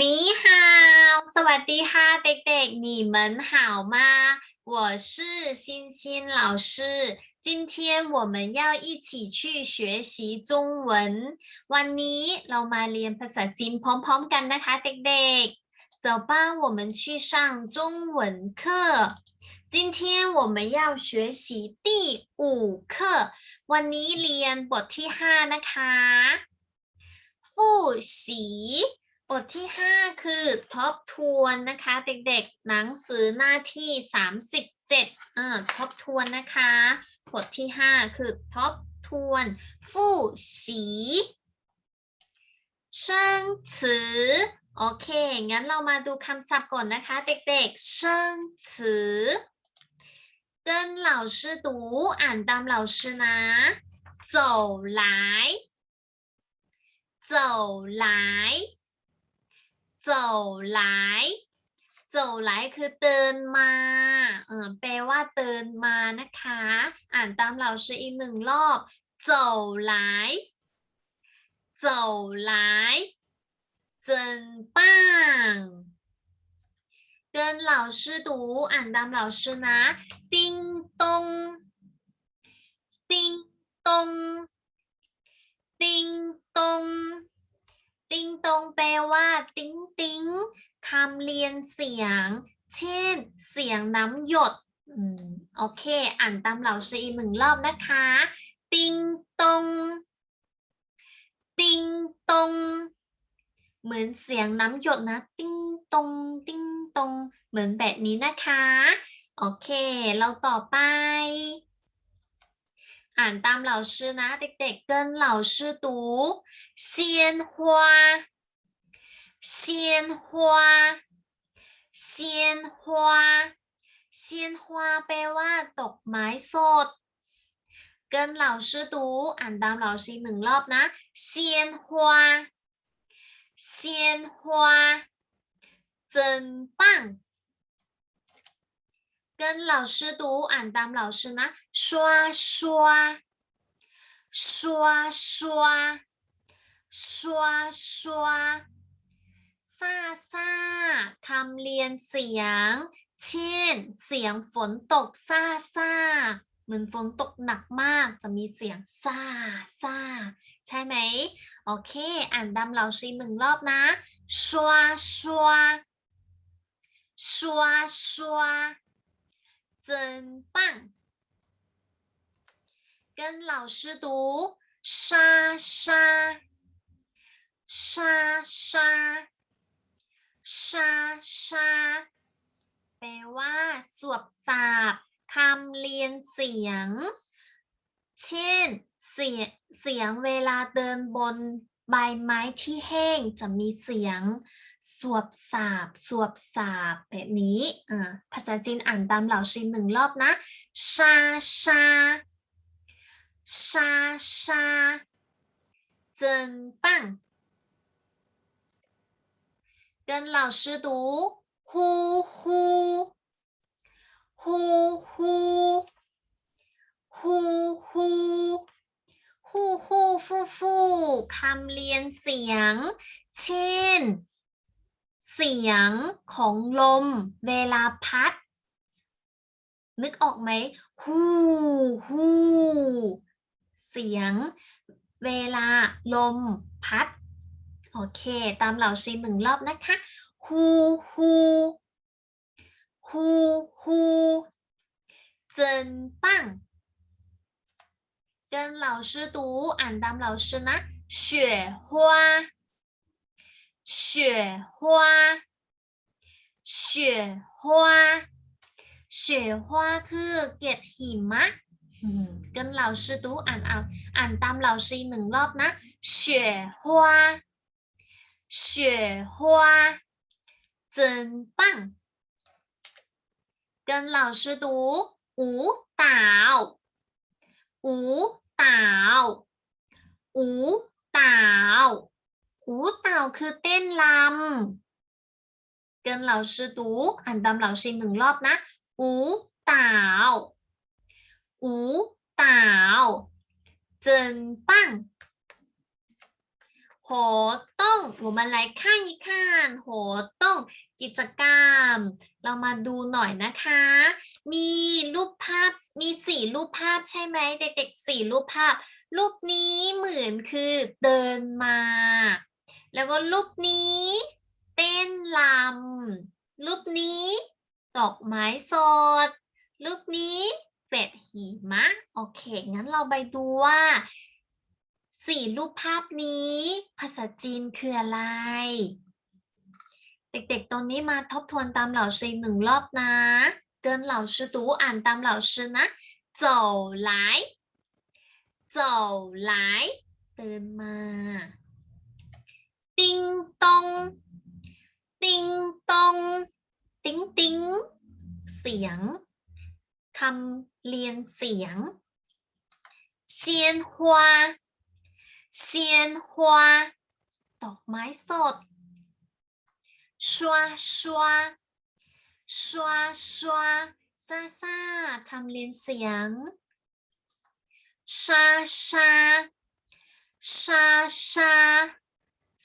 你好，สวัสดีค่ะเด็กๆ你们好吗我是欣欣老师今天我们要一起去学习中文วันนี้เรามาเรียนภาษาจีนพร้อมๆกันนะคะเด็กๆ走吧我们去上中文课今天我们要学习第五课วันนี้เรียนบทที่ห้านะคะ复习 บทที่ 5 คือทบทวนนะคะ เด็กๆ หนังสือหน้าที่ 37อ่าทบทวนนะคะ บทที่ 5 คือทบทวนฟู่สีเชิงฉือโอเค งั้นเรามาดูคำศัพท์ก่อนนะคะ เด็กๆเชิงฉือ跟老师读อ่านตาม老师นะ走来走来 โจหลายโจหลายคือเดินมาเออแปลว่าเดินมานะคะ อ่านตามเราชื่ออีกหนึ่งรอบโจหลายโจหลายเจินป้าง跟老师读อ่านตาม老师นะติ้งตงติ้งตงติ้งตง ติงตงแปลว่า ติ้ง ติ้งคำเรียนเสียง เช่น เสียงน้ำหยดโอเค อ่านตามเหล่าซีหนึ่งรอบนะคะ ติ้งตง ติ้งตง เหมือนเสียงน้ำหยดนะ ติ้งตง ติ้งตง เหมือนแบบนี้นะคะ โอเค เราต่อไป อ่านตามเหล่าชื่อนะ เด็กๆ เกินเหล่าชื่อตูเซียนฮวา 鲜花鲜花鲜花แปลว่าดอกไม้สด跟老师读อ่านตามเหล่าชื่อหนึ่งรอบนะ鲜花鲜花真棒跟老师读อ่านตามเหล่าชื่อนะ刷刷刷刷刷刷 ซาซาคำเรียนเสียง เช่น เสียงฝนตกซาซาเหมือนฝนตกหนักมากจะมีเสียงซาซาใช่ไหม โอเค อ่านดำเราชีหนึ่งรอบนะชัวชัวชัวชัว真棒跟老师读沙沙沙沙 ชาชาแปลว่า สวบสาบคำเรียนเสียง เช่นเสียงเวลาเดินบนใบไม้ที่แห้งจะมีเสียง สวบสาบ สวบสาบแบบนี้ภาษาจีนอ่านตามเหล่าชินหนึ่งรอบนะ ชาชาชาชาเจิงปัง 跟老师读呼呼呼呼呼呼呼呼ฟู่ฟู่คำเรียนเสียง เช่น เสียงของลม เวลาพัด นึกออกไหมฮู้ฮู้เสียง เวลาลมพัด โอเค ตามเหล่าซีหนึ่งรอบนะคะฮูฮูฮูฮู真棒跟老师读อ่านตามเหล่าชื่อนะ雪花雪花雪花雪花คือเกล็ดหิมะ跟老师读อ่านอ่านอ่านตามเหล่าซีหนึ่งรอบนะ雪花 雪花真棒跟老师读舞蹈舞蹈舞蹈舞蹈คือเต้นรำ跟老师读อ่านตามเหล่าซีหนึ่งรอบนะ舞蹈舞蹈真棒 活动 我们来看一看活动กิจกรรม เรามาดูหน่อยนะคะ มีรูปภาพ มีสี่รูปภาพใช่ไหมเด็กๆสี่รูปภาพ รูปนี้เหมือนคือเดินมา แล้วก็รูปนี้ เต้นลำรูปนี้ ดอกไม้สด รูปนี้เฟดหิมะ โอเค งั้นเราไปดูว่า สี่รูปภาพนี้ ภาษาจีนคืออะไร เด็กๆ ตอนนี้มาทบทวนตามเหล่าซีหนึ่งรอบนะ เกินเหล่าชื่อตูอ่านตามเหล่าชื่อนะ走来走来เดินมา ติงตอง ติงตอง ติ๊งติ๊ง เสียง คำเรียนเสียง鲜花 鲜花ดอกไม้สดชว刷刷วาชวาซาาทำเรียนเสียงชาชาชาชา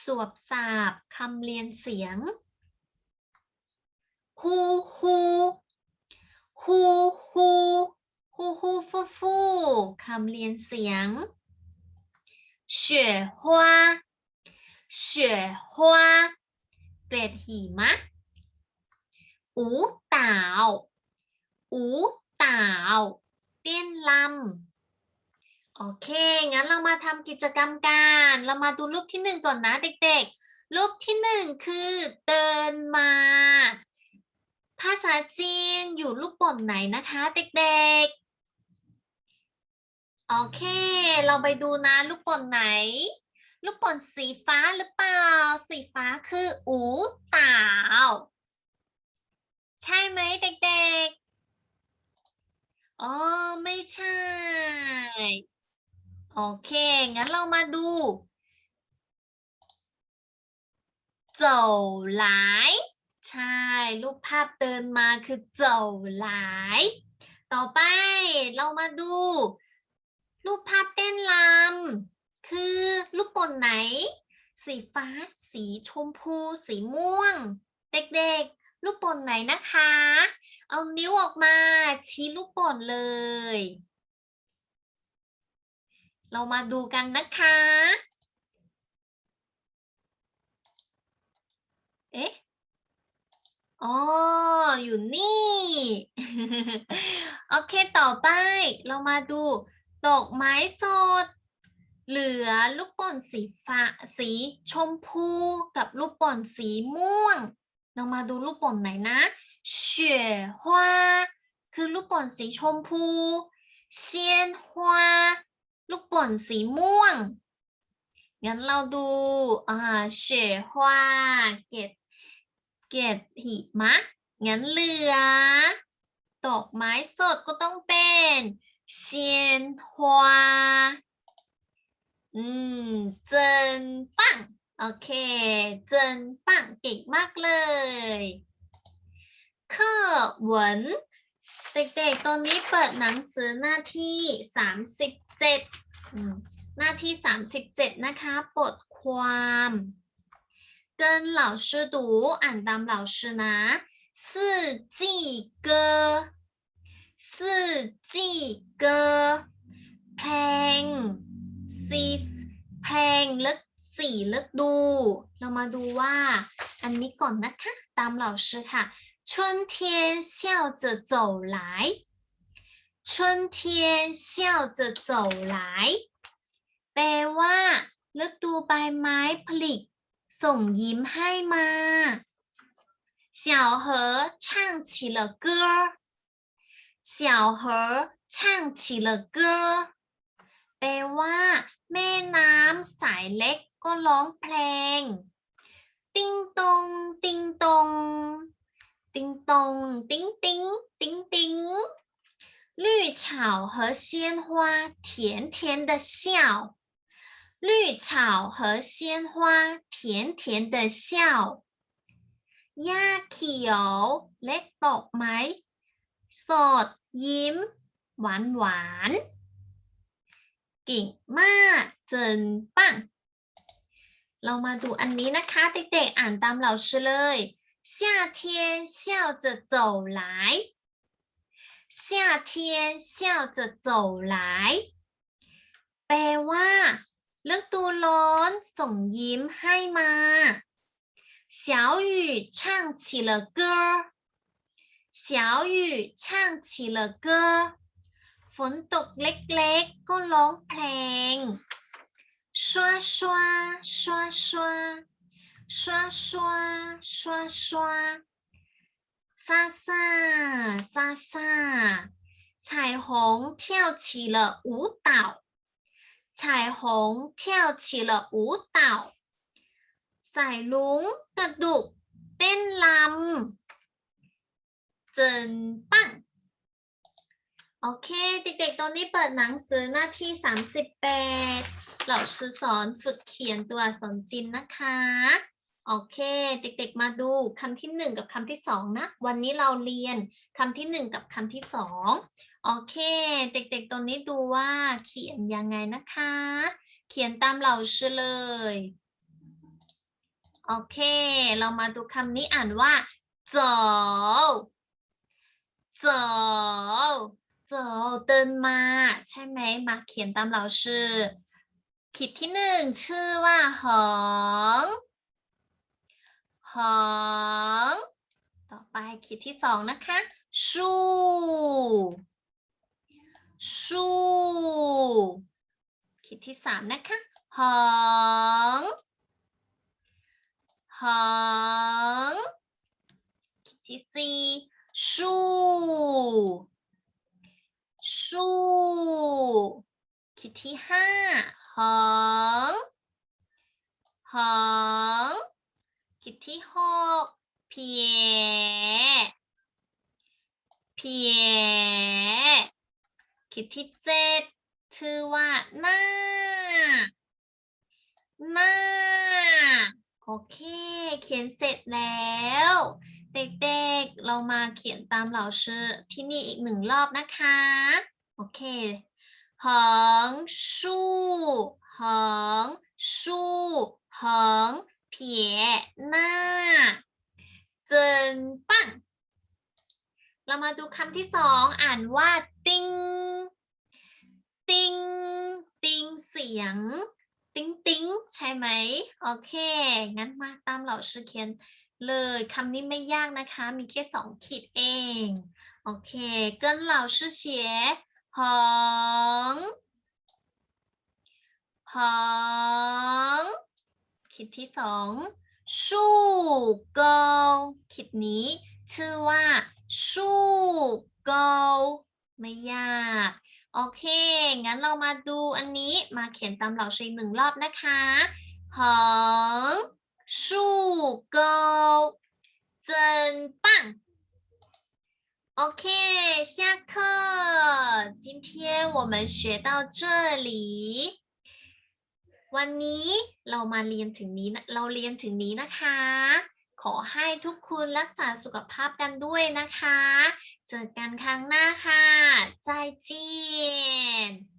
สวบสาบคำเรียนเสียงฮูฮูฮูฮูฮูฮูฟูฟูคำเรียนเสียง 雪花雪花เกล็ดหิมะอูเต่าอูเต่าเต้นลำ โอเค งั้นเรามาทำกิจกรรมกัน เรามาดูรูปที่หนึ่งก่อนนะเด็กๆ รูปที่หนึ่งคือเดินมา ภาษาจีนอยู่รูปบนไหนนะคะเด็กๆ โอเค เราไปดูนะลูกบนไหน ลูกบนสีฟ้าหรือเปล่า สีฟ้าคืออูเต่าใช่ไหมเด็กๆ อ๋อ ไม่ใช่ โอเค งั้นเรามาดูเจ้าหลาย ใช่ รูปภาพเดินมาคือเจ้าหลาย ต่อไปเรามาดู รูปภาพเต้นรำคือรูปบนไหน สีฟ้า สีชมพู สีม่วง เด็กๆรูปบนไหนนะคะ เอานิ้วออกมาชี้ลูกบอลเลย เรามาดูกันนะคะ เอ๊ะอ๋อ อยู่นี่ โอเค ต่อไป เรามาดู ดอกไม้สด เหลือลูกบอลสีฟ้าสีชมพูกับลูกบอลสีม่วงเรามาดูลูกบอลไหนนะ雪花คือลูกบอลสีชมพูเซียนฮวาลูกบอลสีม่วง งั้นเราดูอ่าเฉฮวาเกตเกตหิมะ งั้นเหลือดอกไม้สดก็ต้องเป็น 鲜花อืมเจินปังโอเค เจินปังเก่งมากเลย课文เด็กๆ ตอนนี้เปิดหนังสือหน้าที่สามสิบเจ็ดหน้าที่สามสิบเจ็ดนะคะบทความ跟老师读อ่านตาม老师นะ四季歌 四季歌เพลงซีเพลงลึกสี่ลึกดู เรามาดูว่า อันนี้ก่อนนะคะ ตาม老师ค่ะ春天笑着走来，春天笑着走来แปลว่าฤดูใบไม้ผลิส่งยิ้มให้มา小河唱起了歌 小河唱起了歌แปลว่า แม่น้ำสายเล็กก็ร้องเพลง ติ้งตง ติ้งตง 叮咚，叮叮，叮叮，绿草和鲜花甜甜的笑，绿草和鲜花甜甜的笑。หญ้าเขียวเล็กดอกไม้ สดยิ้ม หวานหวานเก่งมากเจินปัง เรามาดูอันนี้นะคะเด็กๆอ่านตามเราชื่อเลย夏天笑着走来夏天笑着走来แปลว่าฤดูร้อนส่งยิ้มให้มา小雨唱起了歌 小雨唱起了歌ฝนตกเล็กๆ ก็ร้องเพลง刷刷刷刷刷刷刷刷沙沙沙沙彩虹跳起了舞蹈彩虹跳起了舞蹈สายลุงกระดุกเต้นลำเ จึนปั้งโอเคเด็กๆ ตอนนี้เปิดหนังสือหน้าที่ 38เหล่าชื่อสอนฝึกเขียนตัวอนจินนะคะ โอเค เด็กๆ มาดูคำที่ 1 กับคำที่ 2 นะ วันนี้เราเรียนคำที่ 1 กับคำที่ 2 โอเค เด็กๆ ตอนนี้ดูว่าเขียนยังไงนะคะ เขียนตามเหล่าชื่อเลย โอเค เรามาดูคำนี้อ่านว่าเจ้า เดินมา ใช่ไหมมาเขียนตามเราชื่อขีดที่หนึ่งชื่อว่าหงหงต่อไปขีดที่สองนะคะ ชูชูขีดที่สามนะคะหงหงขีดที่สี่ ชูชูขีดที่ห้าหงหงขีดที่หกเพียเพียขีดที่เจ็ดชื่อว่าหน้าหน้าโอเค เขียนเสร็จแล้ว เด็กๆ เรามาเขียนตามเหาชื่อที่นี่อีกหนึ่งรอบนะคะ โอเคหงชูหงชูหงเพียหน้าเจินปั้งเรามาดูคำที่สองอ่านว่า ติงติงติงเสียง ติ้งติ้งใช่ไหม โอเค งั้นมาตามเหาชื่อเขียน เลยคำนี้ไม่ยากนะคะ มีแค่สองขีดเอง โอเค跟老师写หงหงขีดที่สองสู้เกาขีดนี้ ชื่อว่าสู้เกาไม่ยาก โอเค งั้นเรามาดูอันนี้มาเขียนตามเหล่าชื่อหนึ่งรอบนะคะหงสู้เกา 真棒！OK，下课。今天我们学到这里。วันนี้เรามาเรียนถึงนี้เราเรียนถึงนี้นะคะ ขอให้ทุกคุณรักษาสุขภาพกันด้วยนะคะ เจอกันครั้งหน้าค่ะใจเจียน